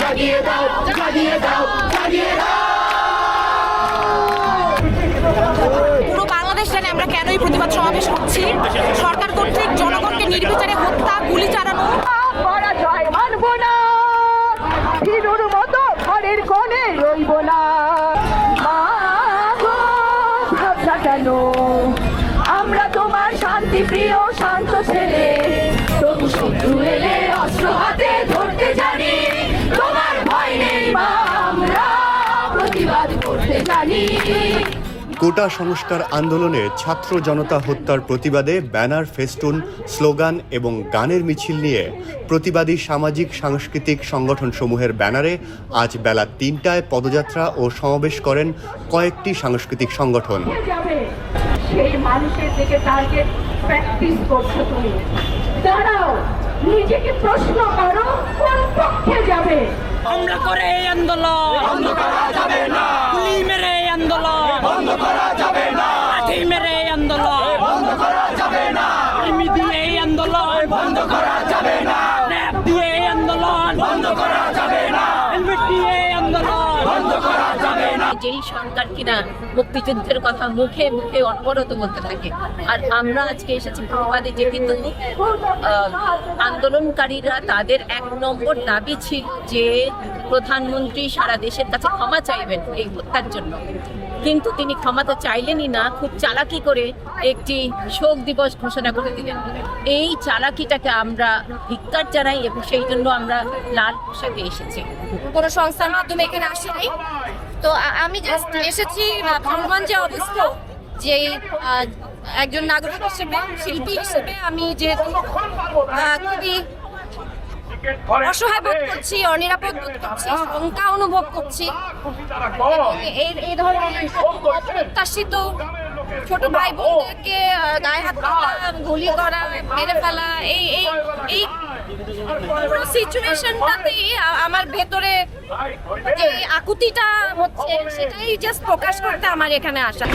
জাগিয়ে দাও জাগিয়ে দাও জাগিয়ে দাও। পুরো বাংলাদেশ জানে আমরা কেনই প্রতিবাদ সমাবেশ করছি। সরকার কর্তৃক জনগণকে নির্বিচারে হত্যা গুলি চালানো। পরাজয় মানব না। হিরোর মতো ঘরের কোণে রইব না। কেন? আমরা তোমার শান্তি প্রিয় শান্ত ছেলে। তবু শত্রু এলে করতে জানি কোটা সংস্কার আন্দোলনে ছাত্র জনতা হত্যার প্রতিবাদে ব্যানার ফেস্টুন স্লোগান এবং গানের মিছিল নিয়ে প্রতিবাদী সামাজিক সাংস্কৃতিক সংগঠনসমূহের ব্যানারে আজ বেলা তিনটায় পদযাত্রা ও সমাবেশ করেন কয়েকটি সাংস্কৃতিক সংগঠন। সেই মানুষের দিকে টার্গেট প্র্যাকটিস করছ তুমি। দাঁড়াও নিজেকে প্রশ্ন করো কোন পক্ষে যাবে? আমরা করে এই আন্দোলন। বন্ধ যাবে না গুলি মেরে এই আন্দোলন বন্ধ করা যাবে না লাঠি মেরে এই আন্দোলন বন্ধ করা যাবে না আর্মি দিয়ে এই আন্দোলন বন্ধ করা যাবে না র্যাব দিয়ে এই আন্দোলন বন্ধ করা যাবে না হেলমেট দিয়ে এই আন্দোলন বন্ধ করা যাবে না যেই সরকার কিনা মুক্তিযুদ্ধের কথা মুখে মুখে অনবরত বলতে থাকে। আর আমরা আজকে এসেছি প্রবাদে, যে কিন্তু আন্দোলনকারীরা তাদের এক নম্বর দাবি ছিল যে প্রধানমন্ত্রী সারা দেশের কাছে ক্ষমা চাইবেন এই হত্যার জন্য। কিন্তু তিনি ক্ষমা তো চাইলেনই না খুব চালাকি করে একটি শোক দিবস ঘোষণা করে দিলেন। এই চালাকিটাকে আমরা ধিক্কার জানাই এবং সেই জন্য আমরা লাল পোশাকে এসেছি। কোনো সংস্থার মাধ্যমে এখানে আসেনি তো আমি জাস্ট এসেছি ভগবান যে অবস্থা যে একজন নাগরিক হিসেবে শিল্পী হিসেবে আমি আহ, খুবই অসহায় বোধ করছি অনিরাপদ বোধ করছি শঙ্কা অনুভব করছি। এই এই ধরনের অপ্রত্যাশিত ছোট ভাই বোনদেরকে গায়ে হাত তোলা গুলি করা মেরে ফেলা এই এই এই পুরো সিচুয়েশনটাতেই আমার ভেতরে যে আকুতিটা হচ্ছে সেটাই জাস্ট প্রকাশ করতে আমার এখানে আসা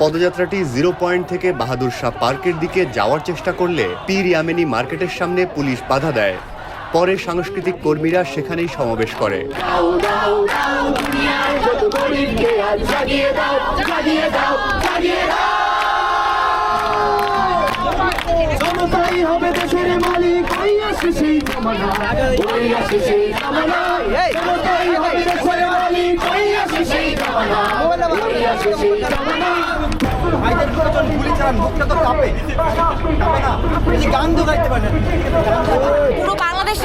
পদযাত্রাটি জিরো পয়েন্ট থেকে বাহাদুর শাহ পার্কের দিকে যাওয়ার চেষ্টা করলে পীর ইয়ামেনি মার্কেটের সামনে পুলিশ বাধা দেয়। পরে সাংস্কৃতিক কর্মীরা সেখানেই সমাবেশ করে। সেই জনতাই হবে দেশের মালিক ওই আসে সেই জামানা ভাইদের করেছেন গুলি চালান মুখটা তো কাঁপে কাঁপে না গান তো গাইতে পারেন পুরো বাংলাদেশ